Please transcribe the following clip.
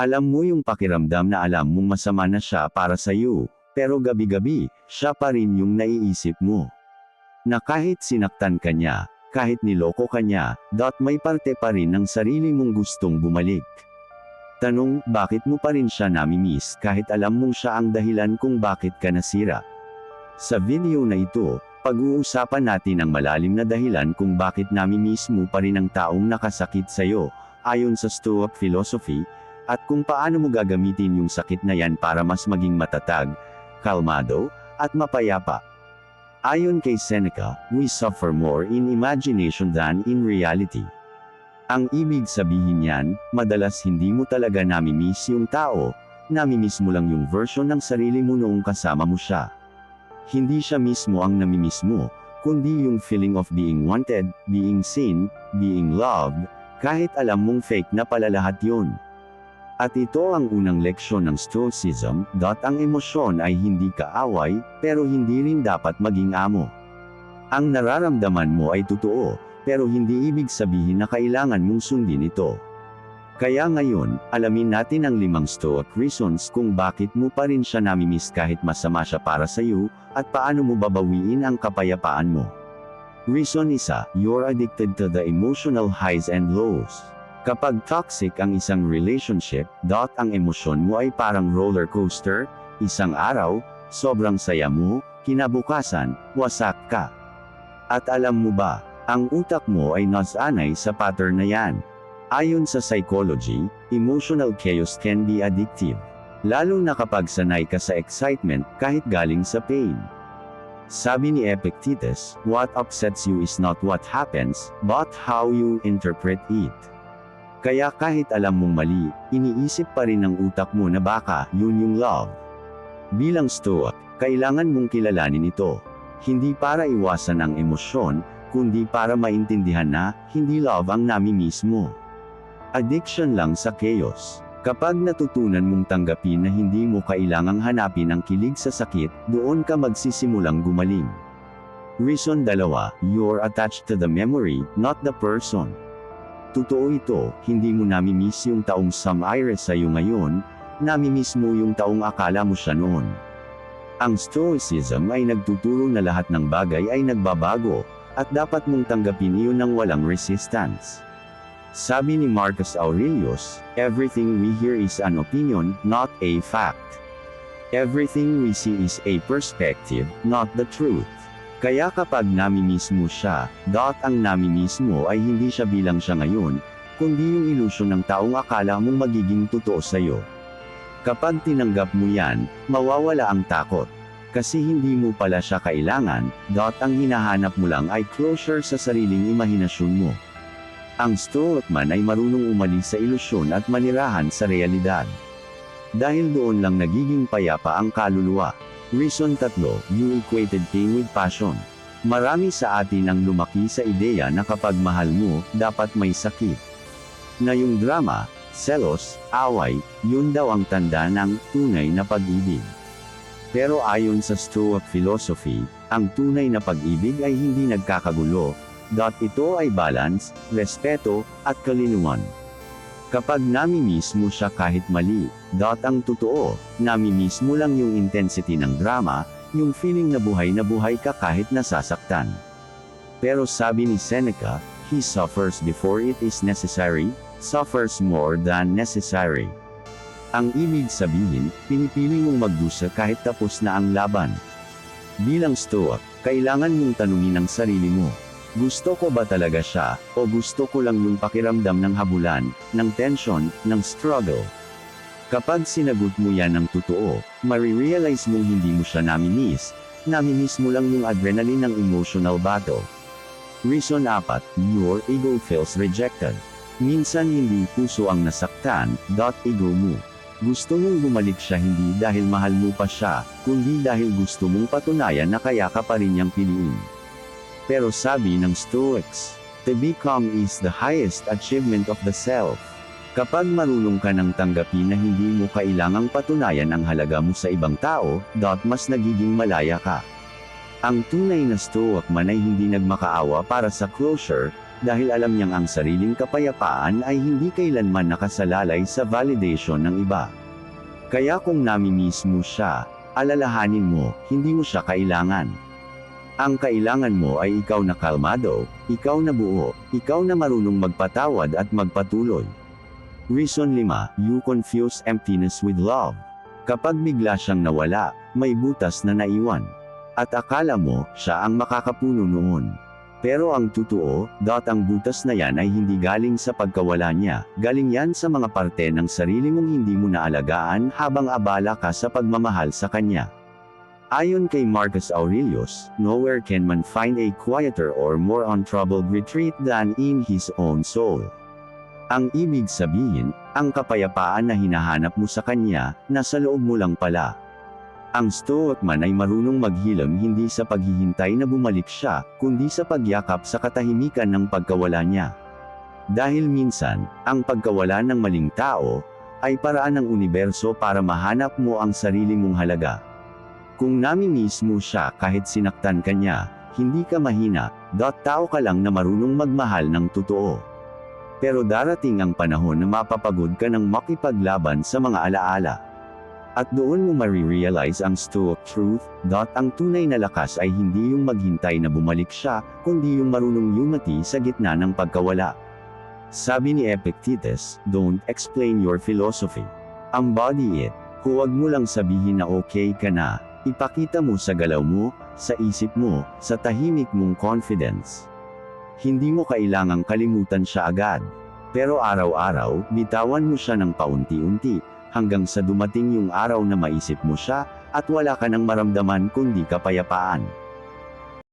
Alam mo yung pakiramdam na alam mong masama na siya para sa iyo, pero gabi-gabi, siya pa rin yung naiisip mo. Na kahit sinaktan ka niya, kahit niloko ka niya, dot may parte pa rin ng sarili mong gustong bumalik. Tanong, bakit mo pa rin siya namimiss kahit alam mong siya ang dahilan kung bakit ka nasira? Sa video na ito, pag-uusapan natin ang malalim na dahilan kung bakit namimiss mo pa rin ang taong nakasakit sa'yo, ayon sa Stoic philosophy, at kung paano mo gagamitin yung sakit na yan para mas maging matatag, kalmado, at mapayapa. Ayon kay Seneca, we suffer more in imagination than in reality. Ang ibig sabihin niyan, madalas hindi mo talaga namimiss yung tao, namimiss mo lang yung version ng sarili mo noong kasama mo siya. Hindi siya mismo ang namimiss mo, kundi yung feeling of being wanted, being seen, being loved, kahit alam mong fake na pala lahat yun. At ito ang unang leksyon ng Stoicism, dot ang emosyon ay hindi kaaway, pero hindi rin dapat maging amo. Ang nararamdaman mo ay totoo, pero hindi ibig sabihin na kailangan mong sundin ito. Kaya ngayon, alamin natin ang limang Stoic reasons kung bakit mo pa rin siya namimiss kahit masama siya para sa iyo, at paano mo babawiin ang kapayapaan mo. Reason isa, you're addicted to the emotional highs and lows. Kapag toxic ang isang relationship, dot ang emosyon mo ay parang roller coaster, isang araw, sobrang saya mo, kinabukasan, wasak ka. At alam mo ba, ang utak mo ay nasanay sa pattern na yan. Ayon sa psychology, emotional chaos can be addictive. Lalo na kapag sanay ka sa excitement kahit galing sa pain. Sabi ni Epictetus, what upsets you is not what happens, but how you interpret it. Kaya kahit alam mong mali, iniisip pa rin ng utak mo na baka yun yung love. Bilang stoic, kailangan mong kilalanin ito. Hindi para iwasan ang emosyon, kundi para maintindihan na, hindi love ang namimiss mo. Addiction lang sa chaos. Kapag natutunan mong tanggapin na hindi mo kailangang hanapin ang kilig sa sakit, doon ka magsisimulang gumaling. Reason dalawa, you're attached to the memory, not the person. Totoo ito, hindi mo namimiss yung taong sumire sa'yo ngayon, namimiss mo yung taong akala mo siya noon. Ang Stoicism ay nagtuturo na lahat ng bagay ay nagbabago, at dapat mong tanggapin iyon ng walang resistance. Sabi ni Marcus Aurelius, everything we hear is an opinion, not a fact. Everything we see is a perspective, not the truth. Kaya kapag namimiss mo siya, dot ang namimiss mo ay hindi siya bilang siya ngayon, kundi yung ilusyon ng taong akala mong magiging totoo sa'yo. Kapag tinanggap mo yan, mawawala ang takot. Kasi hindi mo pala siya kailangan, dot ang hinahanap mo lang ay closure sa sariling imahinasyon mo. Ang Stoic man ay marunong umalis sa ilusyon at manirahan sa realidad. Dahil doon lang nagiging payapa ang kaluluwa. Reason tatlo, you equated pain with passion. Marami sa atin ang lumaki sa ideya na kapag mahal mo, dapat may sakit. Na yung drama, selos, away, yun daw ang tanda ng tunay na pag-ibig. Pero ayon sa Stoic philosophy, ang tunay na pag-ibig ay hindi nagkakagulo, dot ito ay balance, respeto, at kalinuan. Kapag namimiss mo siya kahit mali, dot ang totoo, namimiss mo lang yung intensity ng drama, yung feeling na buhay na buhay ka kahit nasasaktan. Pero sabi ni Seneca, he suffers before it is necessary, suffers more than necessary. Ang ibig sabihin, pinipili mong magdusa kahit tapos na ang laban. Bilang stoic, kailangan mong tanungin ang sarili mo. Gusto ko ba talaga siya, o gusto ko lang yung pakiramdam ng habulan, ng tension, ng struggle? Kapag sinagot mo yan ng totoo, marirealize mong hindi mo siya namimiss, namimiss mo lang yung adrenaline ng emotional battle. Reason 4, your ego feels rejected. Minsan hindi puso ang nasaktan, dot ego mo. Gusto mong bumalik siya hindi dahil mahal mo pa siya, kundi dahil gusto mong patunayan na kaya ka pa rin niyang piliin. Pero sabi ng Stoics, to become is the highest achievement of the self. Kapag marunong ka ng tanggapin na hindi mo kailangang patunayan ang halaga mo sa ibang tao, dot mas nagiging malaya ka. Ang tunay na Stoic man ay hindi nagmakaawa para sa closure, dahil alam niyang ang sariling kapayapaan ay hindi kailanman nakasalalay sa validation ng iba. Kaya kung namimiss mo siya, alalahanin mo, hindi mo siya kailangan. Ang kailangan mo ay ikaw na kalmado, ikaw na buo, ikaw na marunong magpatawad at magpatuloy. Reason 5, you confuse emptiness with love. Kapag bigla siyang nawala, may butas na naiwan. At akala mo, siya ang makakapuno noon. Pero ang totoo, dot ang butas na yan ay hindi galing sa pagkawala niya, galing yan sa mga parte ng sarili mong hindi mo naalagaan habang abala ka sa pagmamahal sa kanya. Ayon kay Marcus Aurelius, nowhere can man find a quieter or more untroubled retreat than in his own soul. Ang ibig sabihin, ang kapayapaan na hinahanap mo sa kanya, nasa loob mo lang pala. Ang stoic man ay marunong maghilam hindi sa paghihintay na bumalik siya, kundi sa pagyakap sa katahimikan ng pagkawala niya. Dahil minsan, ang pagkawala ng maling tao, ay paraan ng universo para mahanap mo ang sarili mong halaga. Kung namimiss mo siya kahit sinaktan ka niya, hindi ka mahina, dot tao ka lang na marunong magmahal ng totoo. Pero darating ang panahon na mapapagod ka ng makipaglaban sa mga alaala. At doon mo marirealize ang stoic truth, dot ang tunay na lakas ay hindi yung maghintay na bumalik siya, kundi yung marunong yumati sa gitna ng pagkawala. Sabi ni Epictetus, don't explain your philosophy. Embody it. Huwag mo lang sabihin na okay ka na, ipakita mo sa galaw mo, sa isip mo, sa tahimik mong confidence. Hindi mo kailangang kalimutan siya agad. Pero araw-araw, bitawan mo siya ng paunti-unti, hanggang sa dumating yung araw na maisip mo siya, at wala ka nang maramdaman kundi kapayapaan.